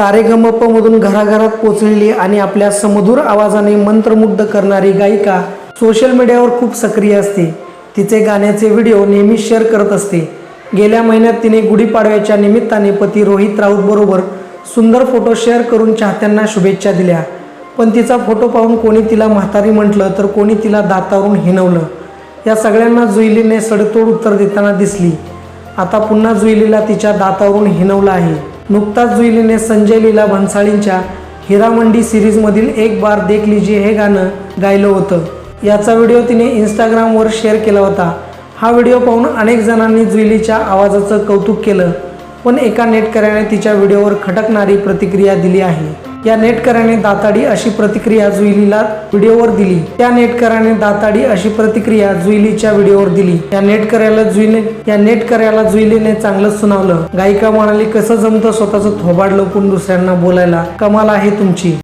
सारेगमपमधून घराघरात पोचलेली आणि आपल्या समधुर आवाजाने मंत्रमुग्ध करणारी गायिका सोशल मीडियावर खूप सक्रिय असते. तिचे गाण्याचे व्हिडिओ नेहमी शेअर करत असते. गेल्या महिन्यात तिने गुढीपाडव्याच्या निमित्ताने पती रोहित राऊत बरोबर सुंदर फोटो शेअर करून चाहत्यांना शुभेच्छा दिल्या. पण तिचा फोटो पाहून कोणी तिला म्हातारी म्हटलं तर कोणी तिला दातावरून हिनवलं या सगळ्यांना जुईलीने सडतोड उत्तर देताना दिसली. आता पुन्हा जुईलीला तिच्या दातावरून हिनवलं आहे. नुकताच जुईलीने संजय लीला भन्साळींच्या हिरामंडी सिरीजमधील एक बार देख लीजिए हे गाणं गायलं होतं. याचा व्हिडिओ तिने इंस्टाग्रामवर शेअर केला होता. हा व्हिडिओ पाहून अनेक जणांनी जुईलीच्या आवाजाचं कौतुक केलं. पण एका नेटकऱ्याने तिच्या व्हिडिओवर खटकणारी प्रतिक्रिया दिली आहे. या नेटकऱ्याने दाताडी अशी प्रतिक्रिया जुईलीला व्हिडिओवर दिली. त्या नेटकऱ्याने दाताडी अशी प्रतिक्रिया जुईलीच्या व्हिडिओवर दिली. या नेटकऱ्याला जुईने या नेटकऱ्याला जुईलीने चांगलंच सुनावलं. गायिका म्हणाली कसं जमतं स्वतःचं थोबाड लपून दुसऱ्यांना बोलायला? कमाल आहे तुमची.